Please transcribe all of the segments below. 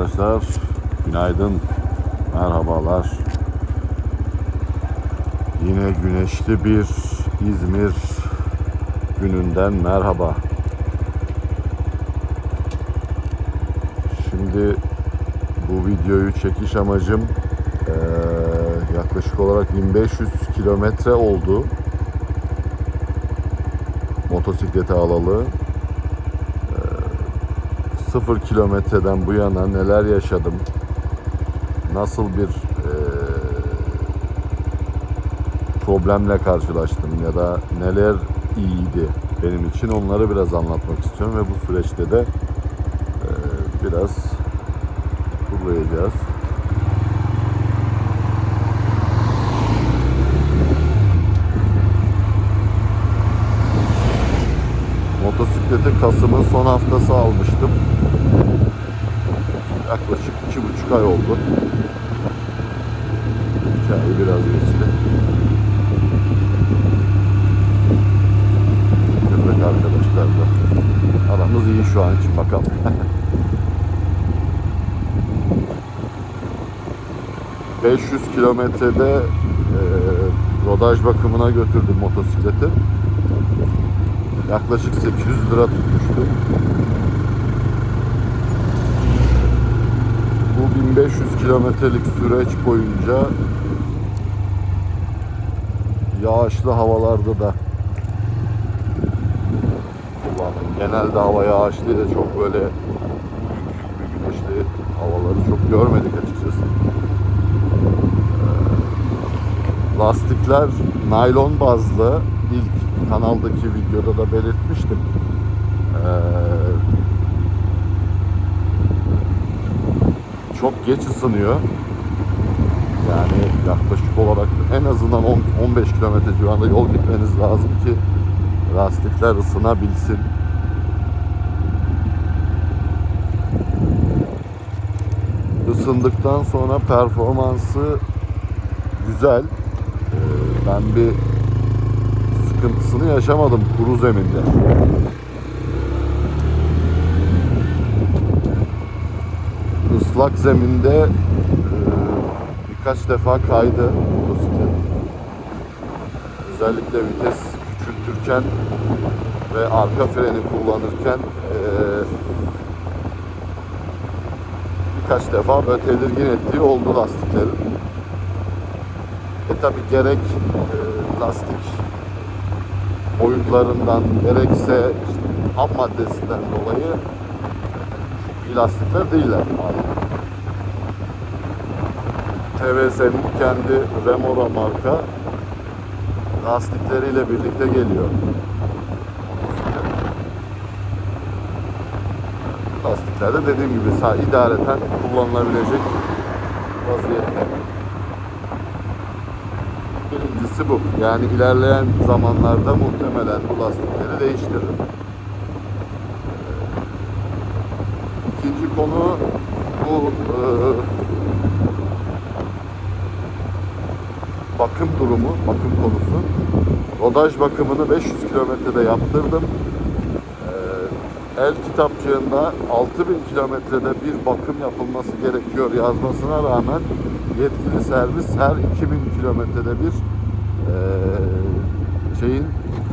arkadaşlar. Günaydın. Merhabalar. Yine güneşli bir İzmir gününden merhaba. Şimdi bu videoyu çekiş amacım yaklaşık olarak 1500 kilometre oldu. Motosikleti alalı. Sıfır kilometreden bu yana neler yaşadım, nasıl bir eee, problemle karşılaştım ya da neler iyiydi benim için onları biraz anlatmak istiyorum ve bu süreçte de eee, biraz turlayacağız. Motosikleti Kasım'ın son haftası almıştım. Yaklaşık iki buçuk ay oldu. İki biraz geçti. Köpek arkadaşlar da. Aramız iyi şu an için bakalım. ...500 kilometrede e, rodaj bakımına götürdüm motosikleti. Yaklaşık 800 lira tutmuştu. Bu 1500 kilometrelik süreç boyunca yağışlı havalarda da. Genelde hava yağışlıydı. Çok böyle büyük güneşli havaları çok görmedik açıkçası. Ee, Lastikler naylon bazlı. İlk kanaldaki videoda da belirtmiştim. Ee, çok geç ısınıyor. Yani yaklaşık olarak en azından 10 15 kilometre civarında yol gitmeniz lazım ki lastikler ısınabilsin. Isındıktan sonra performansı güzel. Ee, ben bir sıkıntısını yaşamadım kuru zeminde. Islak zeminde e, birkaç defa kaydı motosiklet. Özellikle vites küçültürken ve arka freni kullanırken e, birkaç defa böyle tedirgin ettiği oldu lastiklerin. E tabi gerek e, lastik boyutlarından gerekse işte ham maddesinden dolayı iyi lastikler değiller malum. TVS'nin kendi Remora marka lastikleriyle birlikte geliyor. Lastikler de dediğim gibi idareten kullanılabilecek vaziyette. Birincisi bu. Yani ilerleyen zamanlarda muhtemelen bu lastikleri değiştiririm. İkinci konu bu e, bakım durumu, bakım konusu. Rodaj bakımını 500 kilometrede yaptırdım. Ee, El kitapçığında 6000 kilometrede bir bakım yapılması gerekiyor yazmasına rağmen yetkili servis her 2000 kilometrede bir eee, şeyin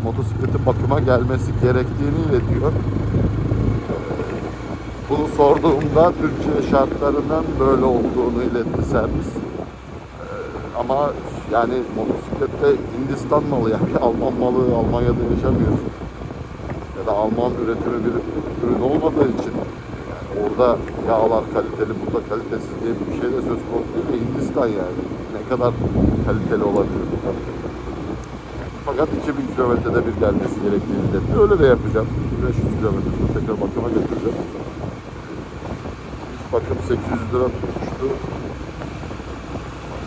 motosikleti bakıma gelmesi gerektiğini iletiyor. Bunu sorduğumda Türkiye şartlarından böyle olduğunu iletti servis. Ee, ama yani motosiklette Hindistan malı yani Alman malı Almanya'da yaşamıyorsun. Ya da Alman üretimi bir ürün olmadığı için orada yağlar kaliteli, burada kalitesiz diye bir şey de söz konusu değil. ve Hindistan yani. Ne kadar kaliteli olabilir bu. Fakat 2000 kilometrede bir gelmesi gerektiğini iletti. Öyle de yapacağım. 500 kilometre tekrar bakıma götüreceğim. İlk bakım 800 lira tutmuştu.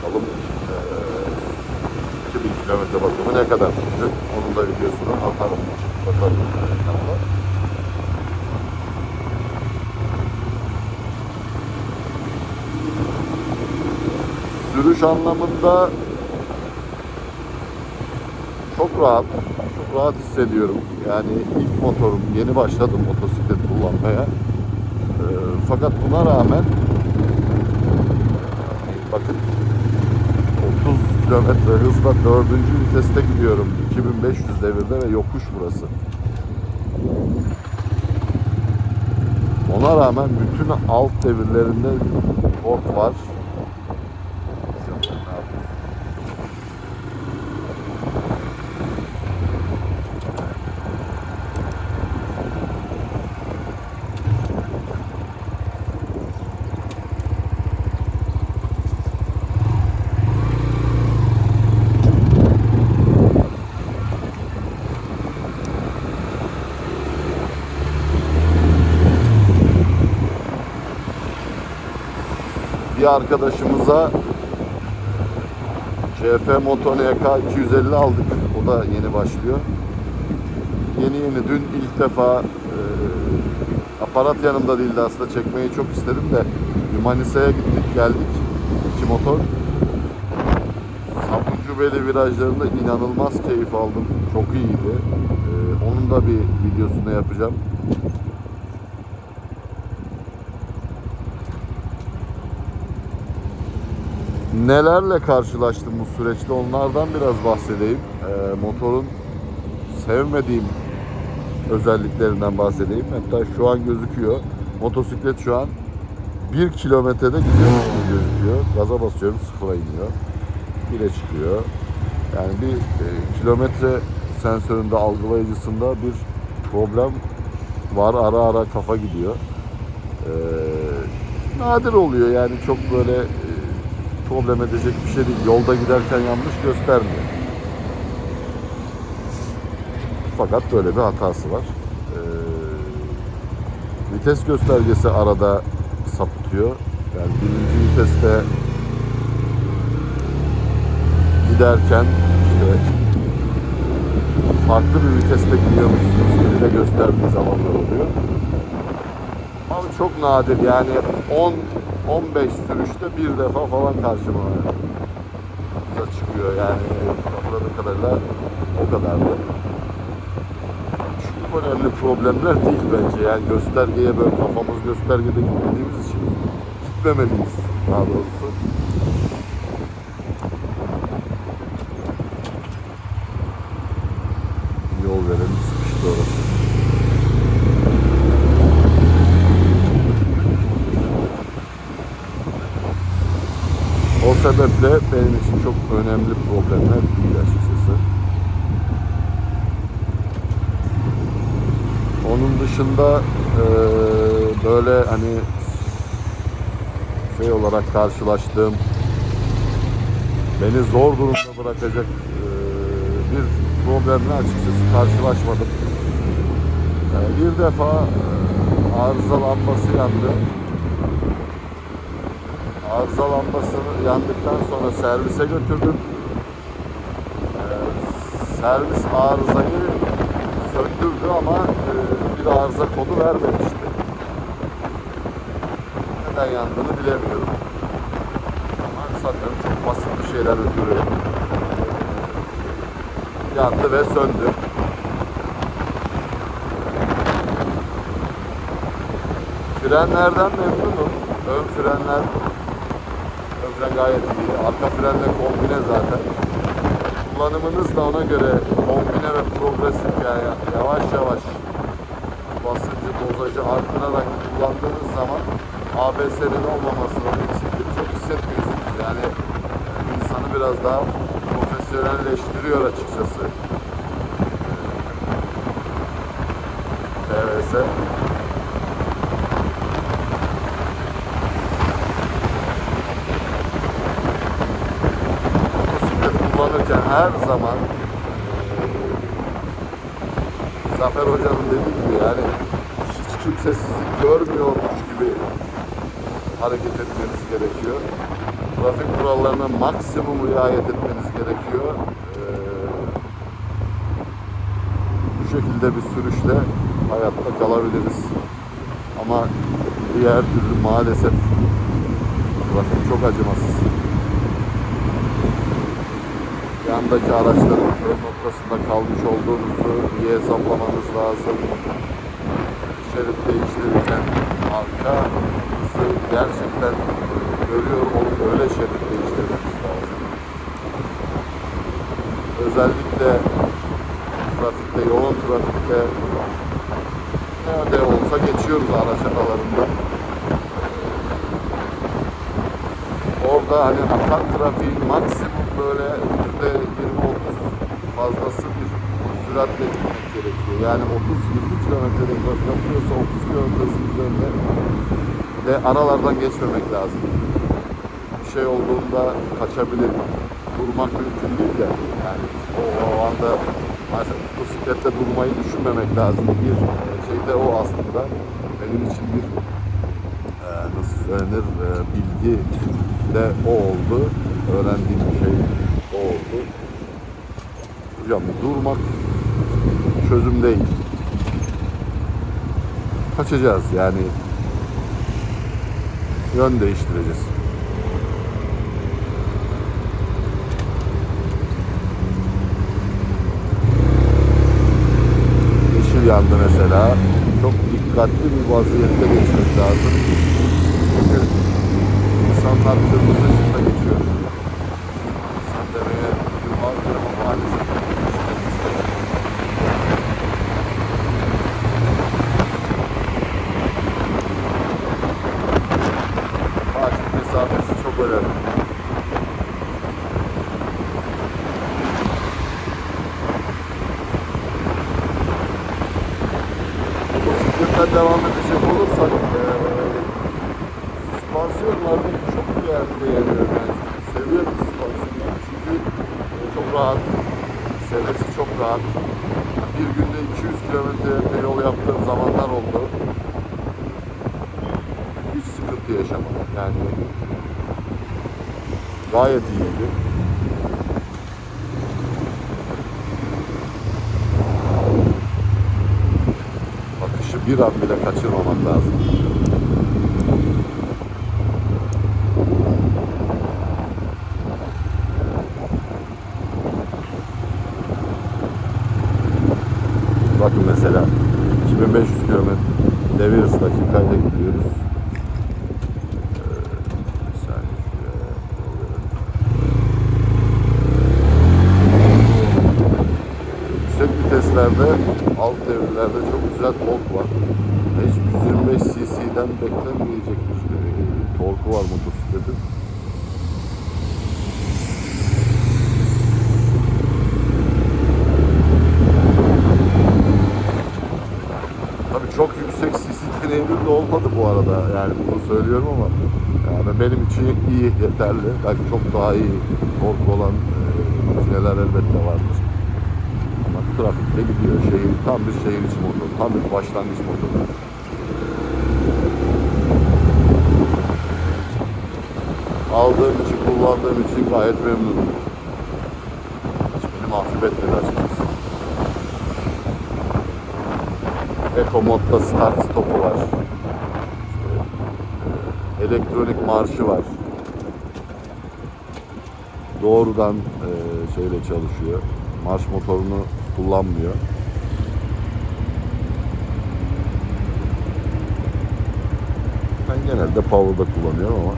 Bakalım eee 2000 kilometre bakımı ne kadar tutacak? Onun da videosunu atarım. Bakalım. Sürüş anlamında çok rahat, çok rahat hissediyorum. Yani ilk motorum, yeni başladım motosiklet kullanmaya. Ee, fakat buna rağmen bakın 30 kilometre hızla 4. viteste gidiyorum 2500 devirde ve yokuş burası. Ona rağmen bütün alt devirlerinde tork var. Bir arkadaşımıza CF Moto NK 250 aldık. O da yeni başlıyor. Yeni yeni dün ilk defa e, aparat yanımda değildi aslında çekmeyi çok istedim de Manisa'ya gittik geldik. iki motor. Sabuncu virajlarında inanılmaz keyif aldım. Çok iyiydi. E, onun da bir videosunu yapacağım. Nelerle karşılaştım bu süreçte onlardan biraz bahsedeyim. Ee, motorun sevmediğim özelliklerinden bahsedeyim. Hatta şu an gözüküyor. Motosiklet şu an 1 kilometrede gidiyor gibi gözüküyor. Gaza basıyorum sıfıra iniyor. 1'e çıkıyor. Yani bir e, kilometre sensöründe algılayıcısında bir problem var. Ara ara kafa gidiyor. Ee, nadir oluyor yani çok böyle e, problem edecek bir şey değil. Yolda giderken yanlış göstermiyor. Fakat böyle bir hatası var. Ee, vites göstergesi arada sapıtıyor. Yani birinci viteste giderken işte farklı bir viteste gidiyormuşsunuz gibi de gösterdiği zamanlar oluyor. Ama çok nadir yani 10 15 sürüşte bir defa falan karşıma çıkıyor yani hatırladığım kadarıyla o kadardı. Çok önemli problemler değil bence yani göstergeye böyle kafamız göstergede gitmediğimiz için gitmemeliyiz daha doğrusu. Yol verelim sıkıştı orası. O sebeple benim için çok önemli problemler değil açıkçası. Onun dışında eee, böyle hani şey olarak karşılaştığım beni zor durumda bırakacak eee, bir problemle açıkçası karşılaşmadım. Eee, bir defa eee, arıza lambası yandı arıza lambasını yandıktan sonra servise götürdüm. Ee, servis arızayı söndürdü ama e, bir arıza kodu vermemişti. Neden yandığını bilemiyorum. Ama sanırım çok basit bir şeyler ötürü yandı ve söndü. Frenlerden memnunum. Ön frenler fren gayet iyi. Arka frenle kombine zaten. Kullanımınız da ona göre kombine ve progresif yani yavaş yavaş basıncı dozajı arttırarak kullandığınız zaman ABS'nin olmamasının eksikliğini çok hissetmiyorsunuz. Yani insanı biraz daha profesyonelleştiriyor açıkçası. TVS. motosiklet kullanırken her zaman Zafer Hoca'nın dediği gibi yani hiç kimse sizi görmüyormuş gibi hareket etmeniz gerekiyor. Trafik kurallarına maksimum riayet etmeniz gerekiyor. Ee, bu şekilde bir sürüşle hayatta kalabiliriz. Ama diğer türlü maalesef trafik çok acımasız. Yandaki araçların ön noktasında kalmış olduğunuzu iyi hesaplamanız lazım. Şerit değiştirirken arka hızı gerçekten görüyorum onu öyle şerit değiştirmemiz lazım. Özellikle trafikte, yoğun trafikte nerede olsa geçiyoruz araç aralarında. Orada hani akan trafiğin maksimum böyle yüzde 20-30 fazlası bir süratle gitmek gerekiyor. Yani 30-20 kilometrede yapıyorsa 30 kilometre üzerinde de aralardan geçmemek lazım. Bir şey olduğunda kaçabilir. Durmak mümkün değil de yani o, anda maalesef bisiklette durmayı düşünmemek lazım. Bir şey de o aslında benim için bir e, nasıl söylenir e, bilgi de o oldu. Öğrendiğim şey. Hocam durmak çözüm değil. Kaçacağız yani. Yön değiştireceğiz. Yeşil yandı mesela. Çok dikkatli bir vaziyette geçmek lazım. Çünkü insanlar kırmızı ışıkta geçiyor. Sen demeye yıllardır ama maalesef Takip mesafesi çok önemli. Bisikletten devam edecek olursak eee süspansiyonlarda çok değerli beğeniyorum yani. Seviyorum süspansiyonları çünkü e, çok rahat. Sevmesi çok rahat. Bir günde 200 kilometre yol yaptığım zamanlar oldu. Hiç sıkıntı yaşamadım yani. Gayet iyiydi. Bakışı bir an bile kaçırmamak lazım. Bakın mesela 2500 kilometre devir hız dakikayla gidiyoruz. Ee, Yüksek viteslerde, alt devirlerde çok güzel tork var. Hiç 125 cc'den beklenmeyecek bir e, torku var motosikletin. Tabii çok yüksek CC deneyimim de olmadı bu arada. Yani bunu söylüyorum ama yani benim için iyi, yeterli. Belki çok daha iyi tork olan e, elbette vardır. Ama trafikte gidiyor. Şehir, tam bir şehir içi motor. Tam bir başlangıç motoru. Aldığım için, kullandığım için gayet memnunum. Hiç beni mahcup etmedi açıkçası. Eco modda start stopu var. Elektronik marşı var. Doğrudan e, şeyle çalışıyor. Marş motorunu kullanmıyor. Ben genelde power'da kullanıyorum ama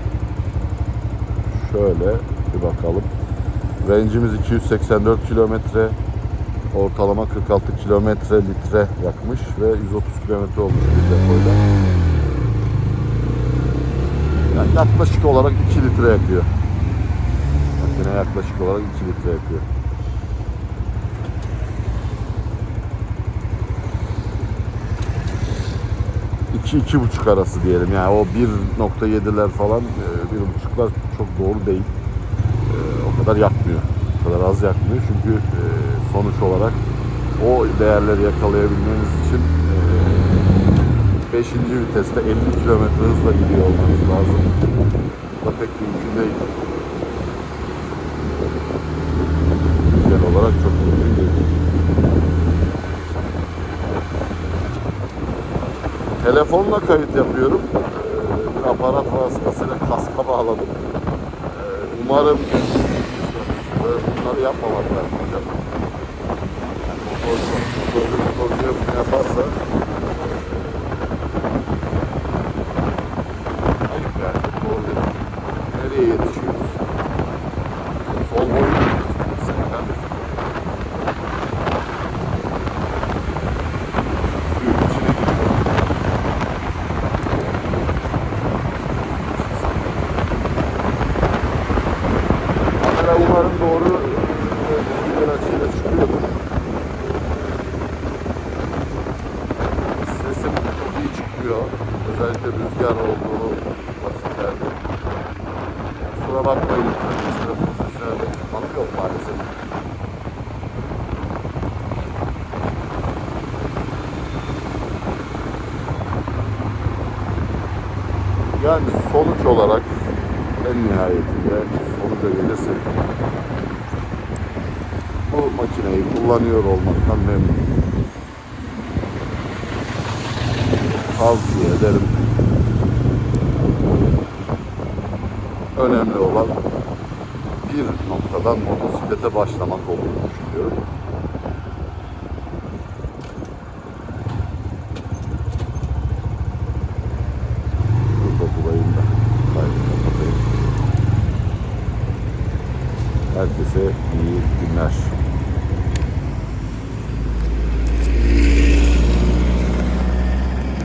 şöyle bir bakalım. Range'imiz 284 kilometre. Ortalama 46 kilometre litre yakmış ve 130 kilometre olmuş bir depoyla. Yani yaklaşık olarak 2 litre yakıyor. Makine yaklaşık olarak 2 litre yakıyor. iki iki buçuk arası diyelim yani o 1.7'ler falan e, bir buçuklar çok doğru değil E, o kadar yakmıyor o kadar az yakmıyor çünkü e, sonuç olarak o değerleri yakalayabilmeniz için 5. viteste 50 km hızla gidiyor olmanız lazım bu pek mümkün değil genel olarak çok mümkün değil Telefonla kayıt yapıyorum. Ee, bir aparat vasıtasıyla kaska bağladım. Ee, umarım bunları yapmamak lazım hocam. Yani motorcu, motorcu, motorcu bunu oluyor. Özellikle rüzgar olduğu vakitlerde. Kusura bakmayın. Ekstra profesyonel ekipmanım yok maalesef. Yani sonuç olarak en nihayetinde sonuca gelirsek bu makineyi kullanıyor olmaktan memnunum. Tavsiye ederim. Önemli olan bir noktadan motosiklete başlamak olduğunu düşünüyorum.